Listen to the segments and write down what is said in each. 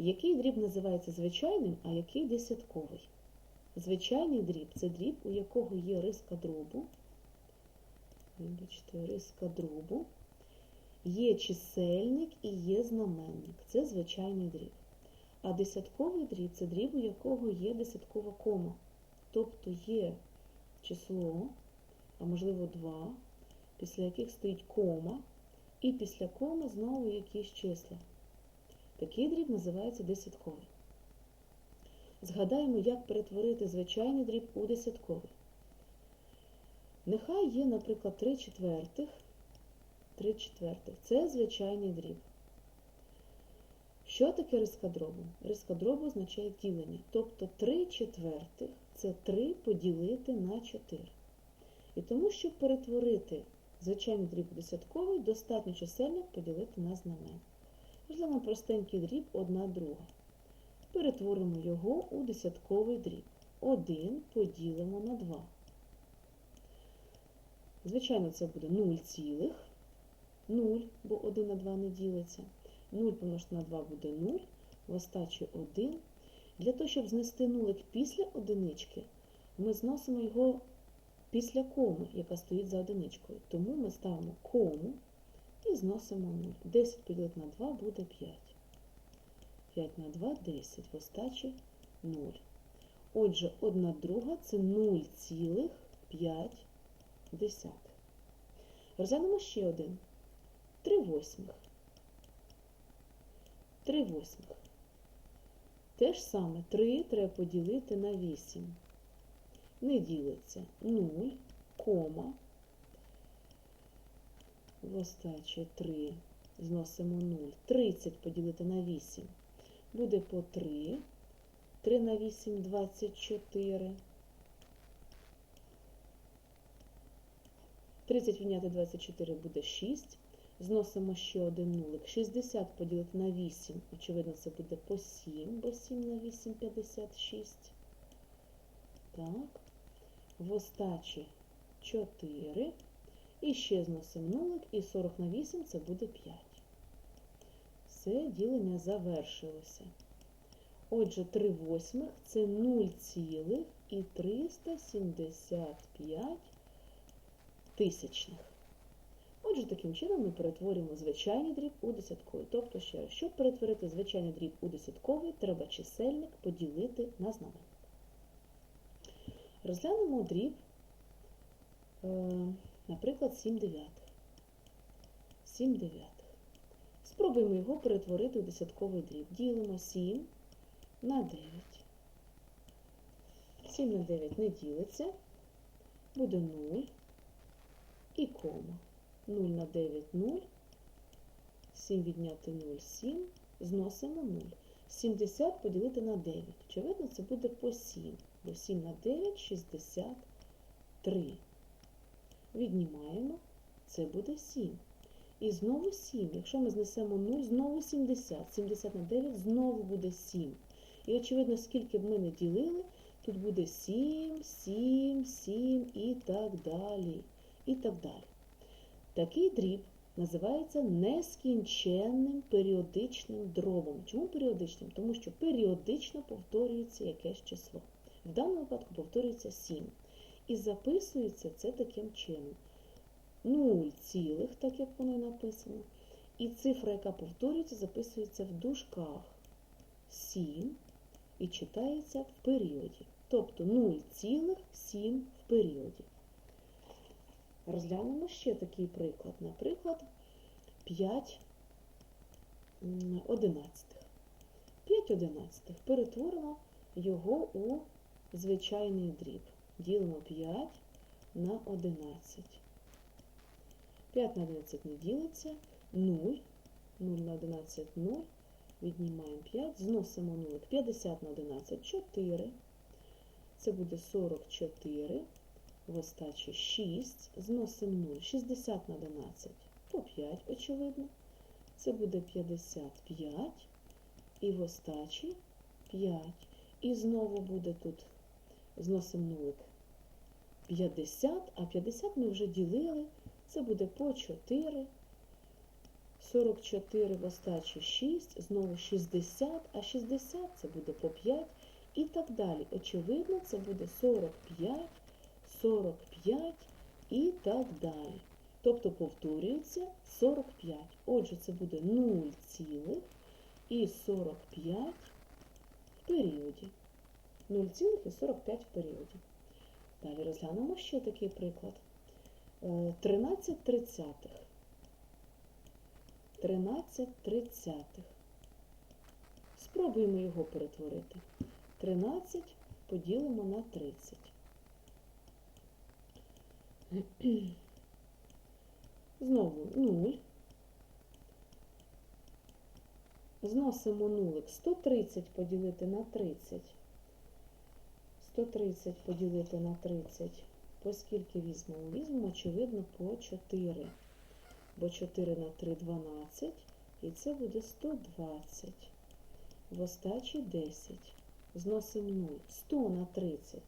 Який дріб називається звичайним, а який десятковий? Звичайний дріб це дріб, у якого є риска дробу. Вибачте, риска дробу. Є чисельник і є знаменник. Це звичайний дріб. А десятковий дріб це дріб, у якого є десяткова кома. Тобто є число, а можливо два, після яких стоїть кома, і після коми знову якісь числа. Такий дріб називається десятковий. Згадаємо, як перетворити звичайний дріб у десятковий. Нехай є, наприклад, 3 четвертих. 3 четвертих. Це звичайний дріб. Що таке риска дробу? Означає ділення. Тобто 3 четвертих це 3 поділити на 4. І тому, щоб перетворити звичайний дріб у десятковий, достатньо чисельник поділити на знамен. Розглянемо простенький дріб 1 друга. Перетворимо його у десятковий дріб. 1 поділимо на 2. Звичайно, це буде 0 цілих. 0, бо 1 на 2 не ділиться. 0 помножити на 2 буде 0, в остачі 1. Для того, щоб знести нулик після одинички, ми зносимо його після коми, яка стоїть за одиничкою. Тому ми ставимо кому і зносимо 0. 10 поділити на 2 буде 5. 5 на 2 10, в остачі 0. Отже, 1 друга це 0,5. Розглянемо ще один. 3 восьмих. 3 восьмих. Те ж саме 3 треба поділити на 8. Не ділиться 0, кома. В остачі 3 зносимо 0. 30 поділити на 8. Буде по 3. 3 на 8 – 24. 30 відняти 24 буде 6. Зносимо ще один нулик. 60 поділити на 8. Очевидно, це буде по 7, бо 7 на 8 – 56. Так. В остачі 4. І ще зносимо нулик. І 40 на 8 це буде 5. Все, ділення завершилося. Отже, 3 восьмих – це 0,375 тисячних. Отже, таким чином ми перетворюємо звичайний дріб у десятковий. Тобто, ще раз, щоб перетворити звичайний дріб у десятковий, треба чисельник поділити на знаменник. Розглянемо дріб, е, наприклад, 7 дев'ятих. 7 дев'ятих. Спробуємо його перетворити у десятковий дріб. Ділимо 7 на 9. 7 на 9 не ділиться, буде 0 і кома. 0 на 9 0, 7 відняти 0 7, зносимо 0. 70 поділити на 9. Очевидно, це буде по 7, бо 7 на 9 63. Віднімаємо, це буде 7. І знову 7. Якщо ми знесемо 0, знову 70. 70 на 9 знову буде 7. І, очевидно, скільки б ми не ділили, тут буде 7, 7, 7 і так далі. І так далі. Такий дріб називається нескінченним періодичним дробом. Чому періодичним? Тому що періодично повторюється якесь число. В даному випадку повторюється 7. І записується це таким чином. 0, цілих, так як воно написано. І цифра, яка повторюється, записується в дужках 7 і читається в періоді. Тобто 0,7 в періоді. Розглянемо ще такий приклад. Наприклад, 5 одинадцятих. 5 одинадцятих. Перетворимо його у звичайний дріб. Ділимо 5 на 11. 5 на 11 не ділиться, 0, 0 на 11 0, віднімаємо 5, зносимо 0, 50 на 11 4, це буде 44, в остачі 6, зносимо 0, 60 на 11 по 5, очевидно, це буде 55, і в остачі 5. І знову буде тут, зносимо нулик 50, а 50 ми вже ділили, це буде по 4, 44 в остачі 6, знову 60, а 60 це буде по 5 і так далі. Очевидно, це буде 45, 45 і так далі. Тобто повторюється 45. Отже, це буде 0 цілих і 45 в періоді. 0,45 в періоді. Далі розглянемо ще такий приклад. Е, 13 тридцятих. 13 тридцятих. Спробуємо його перетворити. 13 поділимо на 30. Знову 0. Зносимо нулик. 130 поділити на 30. 130 поділити на 30. По скільки візьмемо? Візьмемо, очевидно, по 4. Бо 4 на 3 – 12. І це буде 120. В остачі 10. Зносимо 0. 100 на 30.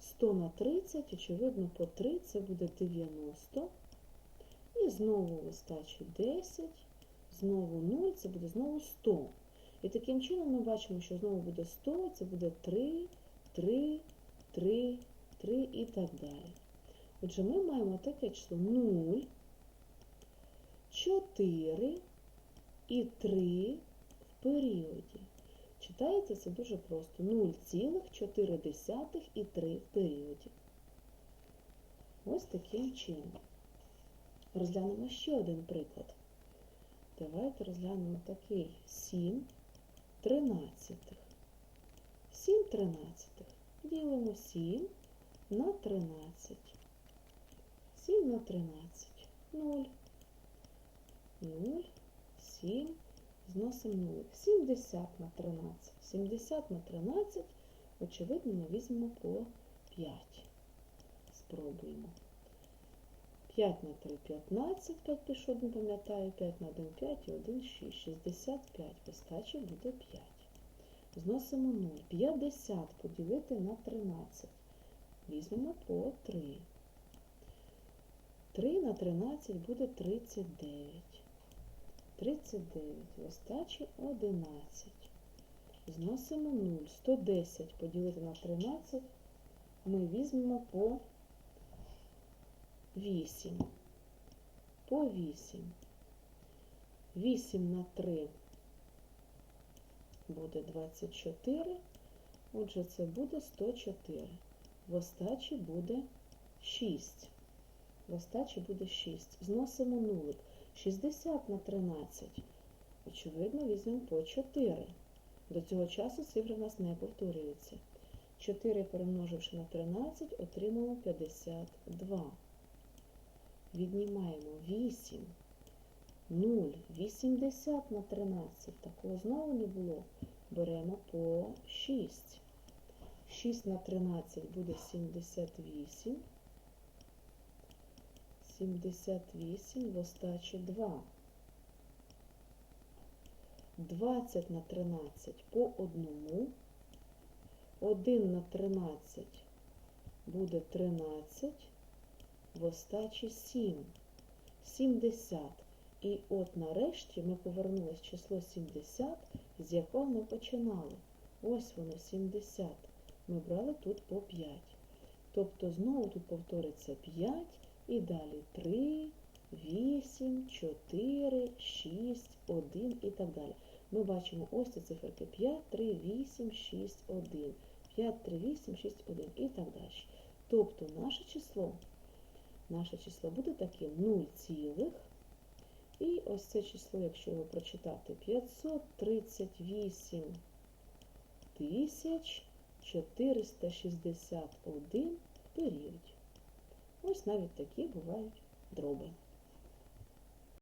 100 на 30, очевидно, по 3 це буде 90. І знову в остачі 10. Знову 0, це буде знову 100. І таким чином ми бачимо, що знову буде 100, це буде 3, 3, 3, 3 і так далі. Отже, ми маємо таке число 0, 4 і 3 в періоді. Читається це дуже просто. 0,4 і 3 в періоді. Ось таким чином. Розглянемо ще один приклад. Давайте розглянемо такий 7 тринадцятих. 7 тринадцятих. Ділимо 7 на 13. 7 на 13. 0. 0, 7. Зносимо 0. 70 на 13. 70 на 13, очевидно, ми візьмемо по 5. Спробуємо. 5 на 3 – 15, 5 пішов, не пам'ятаю, 5 на 1 – 5 і 1 – 6. 65 в остачі буде 5. Зносимо 0. 50 поділити на 13. Візьмемо по 3. 3 на 13 буде 39. 39 в остачі 11. Зносимо 0. 110 поділити на 13. Ми візьмемо по 8. По 8. 8 на 3 буде 24. Отже, це буде 104. В остачі буде 6. В остачі буде 6. Зносимо нулик. 60 на 13. Очевидно, візьмемо по 4. До цього часу цифри в нас не повторюються. 4 перемноживши на 13, отримаємо 52. Віднімаємо 8. 0. 80 на 13. Такого знову не було. Беремо по 6. 6 на 13 буде 78. 78 в остачі 2. 20 на 13 по одному. 1 на 13 буде 13, в остачі 7. 70. І от нарешті ми повернулись число 70, з якого ми починали. Ось воно 70. Ми брали тут по 5. Тобто знову тут повториться 5 і далі 3, 8, 4, 6, 1 і так далі. Ми бачимо ось ці циферки 5, 3, 8, 6, 1. 5, 3, 8, 6, 1 і так далі. Тобто наше число, наше число буде таким 0 цілих. І ось це число, якщо його прочитати, 538 тисяч 461 в періоді. Ось навіть такі бувають дроби.